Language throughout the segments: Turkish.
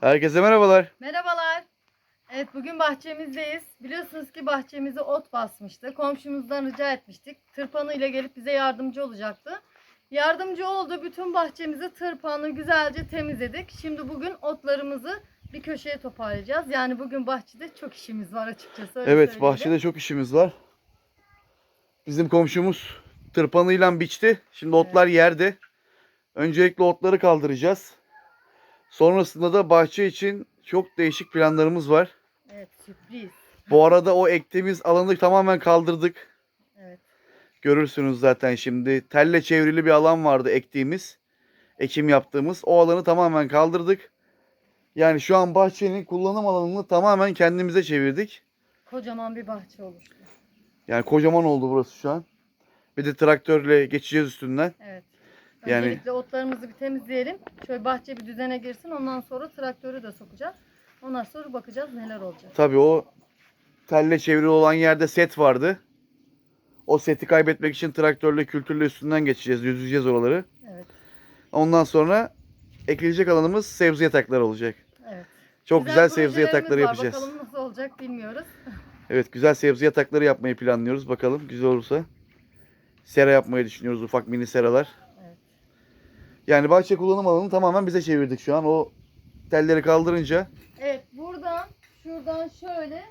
Herkese merhabalar. Merhabalar. Evet bugün bahçemizdeyiz. Biliyorsunuz ki bahçemizi ot basmıştı. Komşumuzdan rica etmiştik. Tırpanı ile gelip bize yardımcı olacaktı. Yardımcı oldu. Bütün bahçemizi tırpanı güzelce temizledik. Şimdi bugün otlarımızı bir köşeye toparlayacağız. Yani bugün bahçede çok işimiz var açıkçası. öyle Evet bahçede çok işimiz var. Bizim komşumuz tırpanıyla biçti. Şimdi otlar yerde. Öncelikle otları kaldıracağız. Sonrasında da bahçe için çok değişik planlarımız var. Evet sürpriz. Bu arada o ektiğimiz alanı tamamen kaldırdık. Evet. Görürsünüz zaten şimdi. Telle çevrili bir alan vardı ektiğimiz. Ekim yaptığımız. O alanı tamamen kaldırdık. Yani şu an bahçenin kullanım alanını tamamen kendimize çevirdik. Kocaman bir bahçe oluştu. Yani kocaman oldu burası şu an. Bir de traktörle geçeceğiz üstünden. Evet. Yani- Öncelikle otlarımızı bir temizleyelim. Şöyle bahçe bir düzene girsin. Ondan sonra traktörü de sokacağız. Ondan sonra bakacağız neler olacak. Tabii o telle çevrili olan yerde set vardı. O seti kaybetmek için traktörle kültürle üstünden geçeceğiz, yüzeceğiz oraları. Evet. Ondan sonra ekilecek alanımız sebze yatakları olacak. Evet. Çok güzel, sebze projelerimiz yatakları var. yapacağız. Bakalım nasıl olacak bilmiyoruz. Evet, güzel sebze yatakları yapmayı planlıyoruz. Bakalım güzel olursa. Sera yapmayı düşünüyoruz, ufak mini seralar. Yani bahçe kullanım alanını tamamen bize çevirdik şu an. O telleri kaldırınca Evet buradan şuradan şöyle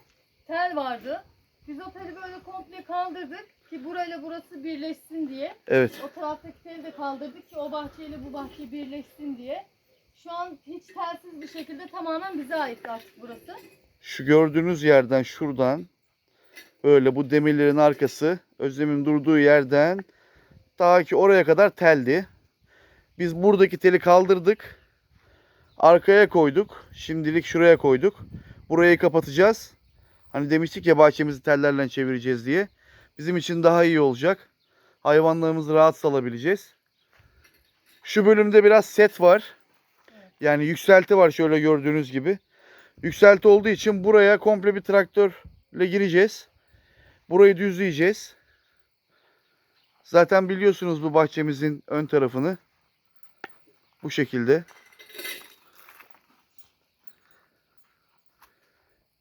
tel vardı. Biz o teli böyle komple kaldırdık ki burayla burası birleşsin diye. evet O taraftaki teli de kaldırdık ki o bahçeyle bu bahçe birleşsin diye. Şu an hiç telsiz bir şekilde tamamen bize ait artık burası. Şu gördüğünüz yerden şuradan böyle bu demirlerin arkası Özlem'in durduğu yerden ta ki oraya kadar teldi. Biz buradaki teli kaldırdık. Arkaya koyduk. Şimdilik şuraya koyduk. Burayı kapatacağız. Hani demiştik ya bahçemizi tellerle çevireceğiz diye. Bizim için daha iyi olacak. Hayvanlarımızı rahat salabileceğiz. Şu bölümde biraz set var. Yani yükselti var şöyle gördüğünüz gibi. Yükselti olduğu için buraya komple bir traktörle gireceğiz. Burayı düzleyeceğiz. Zaten biliyorsunuz bu bahçemizin ön tarafını. Bu şekilde.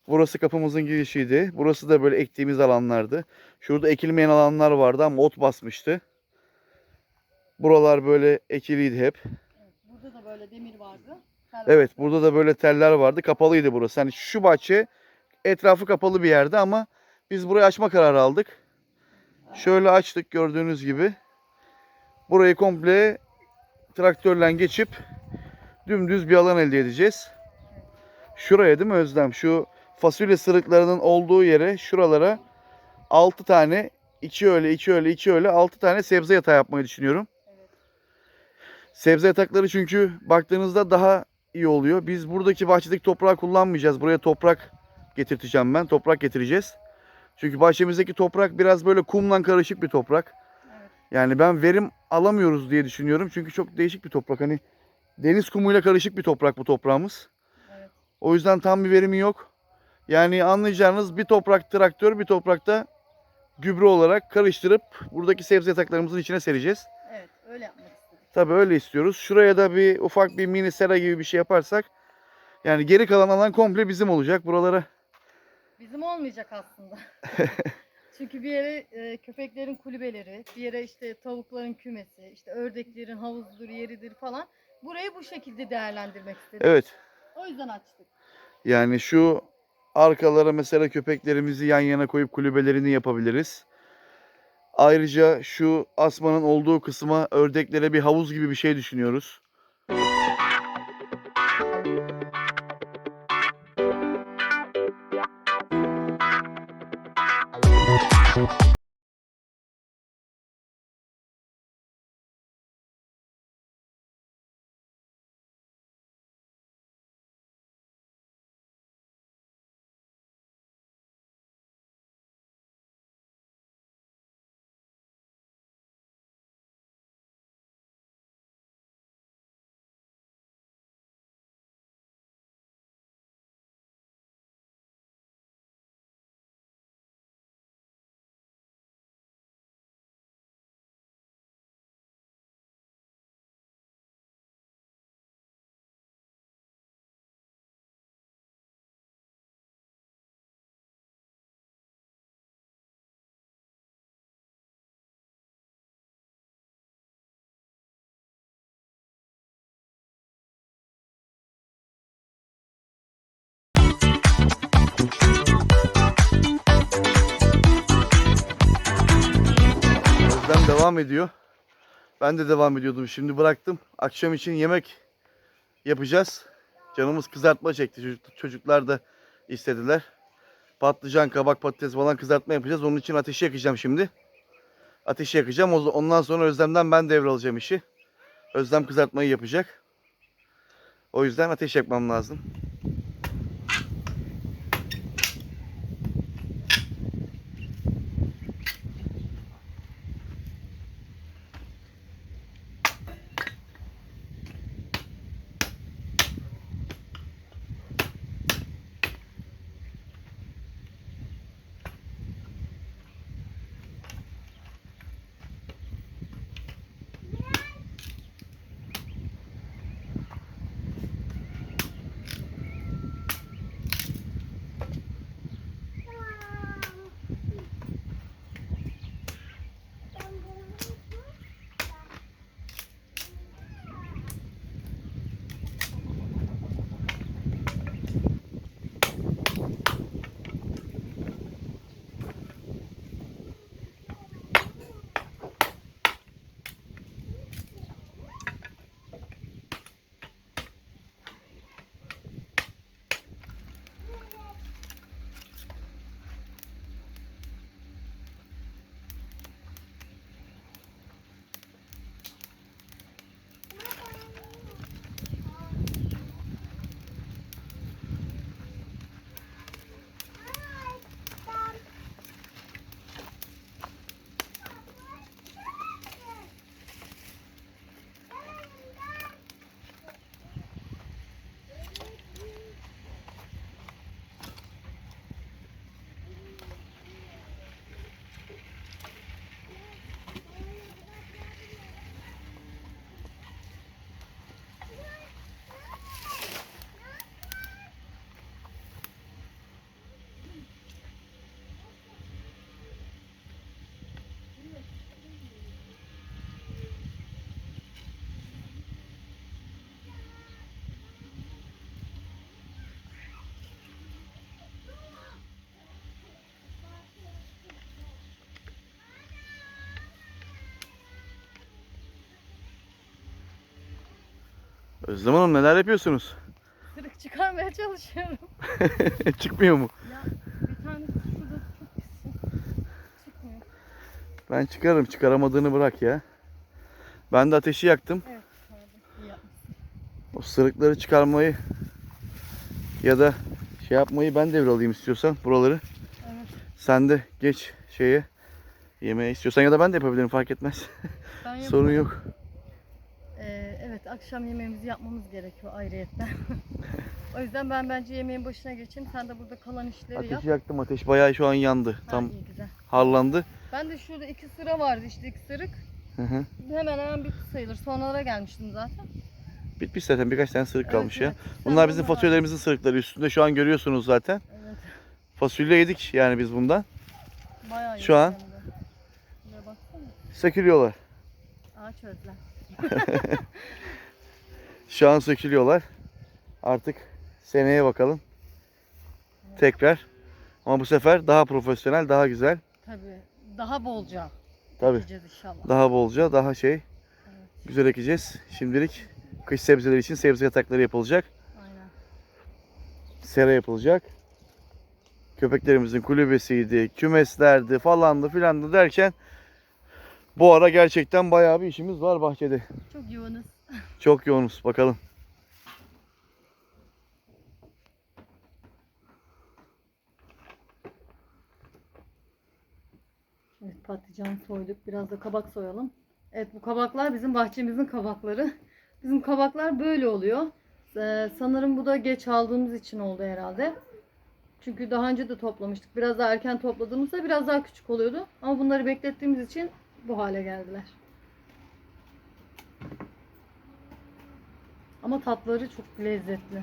Burası kapımızın girişiydi. Burası da böyle ektiğimiz alanlardı. Şurada ekilmeyen alanlar vardı ama ot basmıştı. Buralar böyle ekiliydi hep. Evet, burada da böyle demir vardı. Tel Evet vardı. burada da böyle teller vardı. Kapalıydı burası. Hani şu bahçe etrafı kapalı bir yerde ama biz burayı açma kararı aldık. Şöyle açtık gördüğünüz gibi. Burayı komple traktörle geçip dümdüz bir alan elde edeceğiz. Şuraya değil mi Özlem? Şu fasulye sırıklarının olduğu yere şuralara 6 tane iki öyle iki öyle iki öyle 6 tane sebze yatağı yapmayı düşünüyorum. Evet. Sebze yatakları çünkü baktığınızda daha iyi oluyor. Biz buradaki bahçedeki toprağı kullanmayacağız. Buraya toprak getirteceğim ben. Toprak getireceğiz. Çünkü bahçemizdeki toprak biraz böyle kumla karışık bir toprak. Yani ben verim alamıyoruz diye düşünüyorum. Çünkü çok değişik bir toprak. Hani deniz kumuyla karışık bir toprak bu toprağımız. Evet. O yüzden tam bir verimi yok. Yani anlayacağınız bir toprak traktör, bir toprakta gübre olarak karıştırıp buradaki sebze yataklarımızın içine sereceğiz. Evet öyle yapmak istedik. Tabii öyle istiyoruz. Şuraya da bir ufak bir mini sera gibi bir şey yaparsak yani geri kalan alan komple bizim olacak. Buralara Bizim olmayacak aslında. Çünkü bir yere e, köpeklerin kulübeleri, bir yere işte tavukların kümesi, işte ördeklerin havuzudur, yeridir falan. Burayı bu şekilde değerlendirmek istedik. evet O yüzden açtık. yani şu arkalara mesela köpeklerimizi yan yana koyup kulübelerini yapabiliriz. Ayrıca şu asmanın olduğu kısma ördeklere bir havuz gibi bir şey düşünüyoruz. Devam ediyor. Ben de devam ediyordum. Şimdi bıraktım. Akşam için yemek yapacağız. Canımız kızartma çekti. Çocuk- Çocuklar da istediler. Patlıcan, kabak, patates falan kızartma yapacağız. Onun için ateşi yakacağım şimdi. Ateşi yakacağım. Ondan sonra Özlem'den ben devralacağım işi. Özlem kızartmayı yapacak. O yüzden ateş yakmam lazım. Özlem Hanım neler yapıyorsunuz? Sırık çıkarmaya çalışıyorum. Çıkmıyor mu? Ya bir tane şurada çok pis. Çıkmıyor. Ben çıkarım. Çıkaramadığını bırak ya. Ben de ateşi yaktım. Evet yapmışsın. O sırıkları çıkarmayı ya da şey yapmayı ben devralayım istiyorsan buraları. Evet. Sen de geç şeye yemeğe istiyorsan ya da ben de yapabilirim fark etmez. Sorun yok. Akşam yemeğimizi yapmamız gerekiyor ayrıyetten. o yüzden ben bence yemeğin başına geçeyim. Sen de burada kalan işleri yap. Ateşi yaktım. Ateş bayağı şu an yandı. Tam iyi güzel. harlandı. Ben de şurada iki sıra vardı işte iki sırık. Hı hı. Hemen hemen bitti sayılır. Sonralara gelmiştim zaten. Bitmiş zaten birkaç tane sırık Evet, kalmış ya. evet. Bunlar bizim fasulyelerimizin sırıkları. Üstünde şu an görüyorsunuz zaten. Evet. Fasulye yedik yani biz bundan. Bayağı iyi. Şu an- hem de. Şuraya baksana. Sökülüyorlar. Ağaç özlem. Şu an sökülüyorlar. Artık seneye bakalım. Tekrar. Ama bu sefer daha profesyonel, daha güzel. Tabii. Daha bolca Tabii. yiyeceğiz inşallah. Daha bolca, daha şey. Güzel ekeceğiz. Şimdilik kış sebzeleri için sebze yatakları yapılacak. Aynen. Sera yapılacak. Köpeklerimizin kulübesiydi, kümeslerdi falandı filandı derken bu ara gerçekten bayağı bir işimiz var bahçede. Çok yoğunuz. Çok yoğunuz bakalım. Evet patlıcan soyduk. Biraz da kabak soyalım. Evet bu kabaklar bizim bahçemizin kabakları. Bizim kabaklar böyle oluyor. Ee, sanırım bu da geç aldığımız için oldu herhalde. Çünkü daha önce de toplamıştık. Biraz daha erken topladığımızda biraz daha küçük oluyordu. Ama bunları beklettiğimiz için bu hale geldiler. Ama tatları çok lezzetli.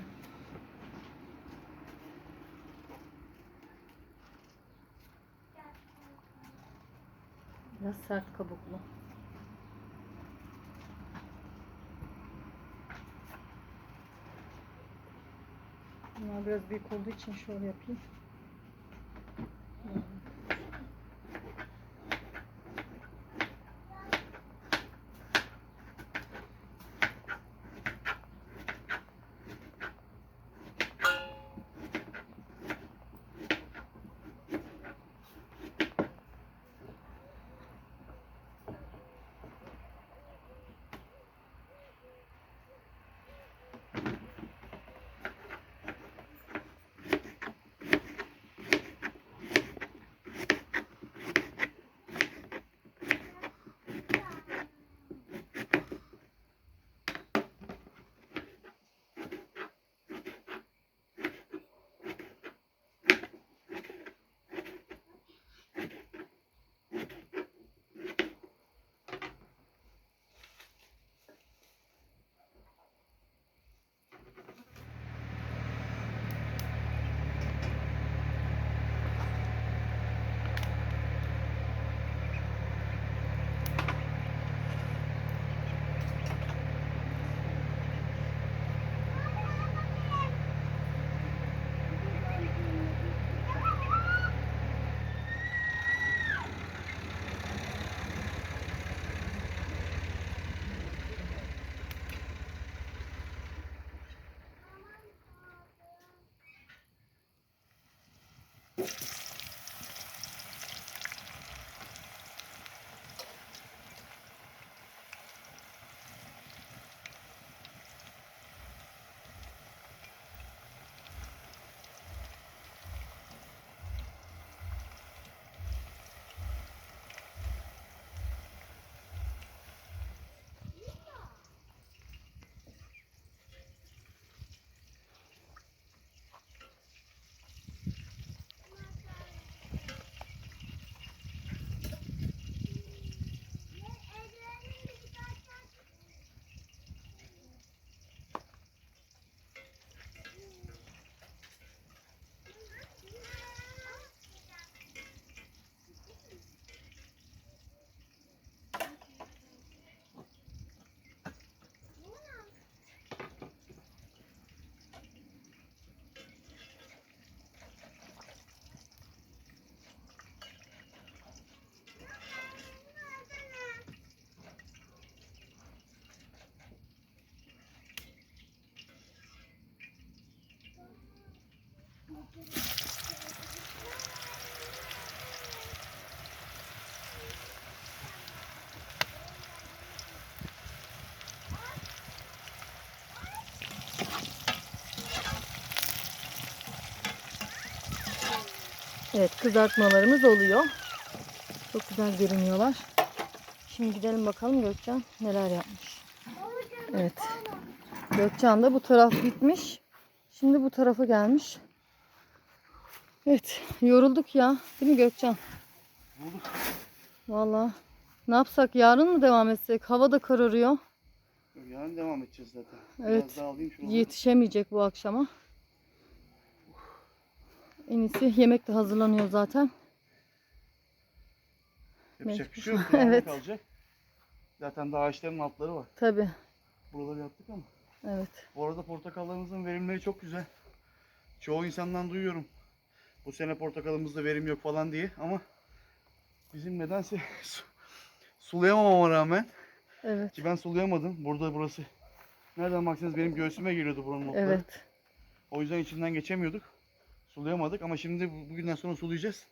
Biraz sert kabuklu. Bunlar biraz büyük olduğu için şöyle yapayım. Evet kızartmalarımız oluyor. Çok güzel görünüyorlar. Şimdi gidelim bakalım Gökçen neler yapmış. Evet. Gökçen de bu taraf bitmiş. Şimdi bu tarafa gelmiş. Evet. Yorulduk ya. Değil mi Gökçen? Yorulduk. Vallahi. Ne yapsak? Yarın mı devam etsek? Hava da kararıyor. Yarın devam edeceğiz zaten. Evet. Biraz daha alayım şunu. Yetişemeyecek bu akşama. En iyisi yemek de hazırlanıyor zaten. Yapacak bir şey yok. Evet. kalacak. Zaten daha ağaçların altları var. Tabi. Buraları yaptık ama. Evet. Bu arada portakallarımızın verimleri çok güzel. Çoğu insandan duyuyorum. Bu sene portakalımızda verim yok falan diye ama bizim nedense su- sulayamamama rağmen Evet. ki ben sulayamadım. Burada burası nereden baksanız benim göğsüme geliyordu buranın otları. Evet. O yüzden içinden geçemiyorduk. Sulayamadık ama şimdi bu- bugünden sonra sulayacağız.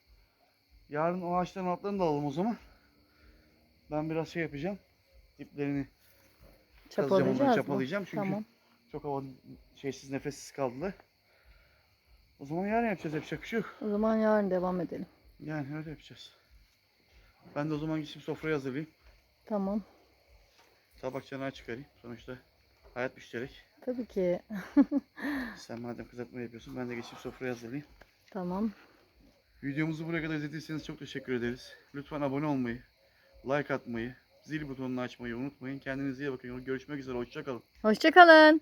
Yarın o ağaçların altlarını da alalım o zaman. Ben biraz şey yapacağım. Diplerini kazacağım onları çapalayacağım. Çünkü Tamam. çok hava şeysiz nefessiz kaldılar. O zaman yarın yapacağız yapacak bir şey yok. O zaman yarın devam edelim. Yani öyle yapacağız. Ben de o zaman gidip sofrayı hazırlayayım. Tamam. Tabak çanağı çıkarayım. Sonuçta hayat müşterek. Tabii ki. Sen madem kızartma yapıyorsun ben de geçip sofrayı hazırlayayım. Tamam. Videomuzu buraya kadar izlediyseniz çok teşekkür ederiz. Lütfen abone olmayı, like atmayı, zil butonunu açmayı unutmayın. Kendinize iyi bakın. Görüşmek üzere. Hoşçakalın. Hoşçakalın.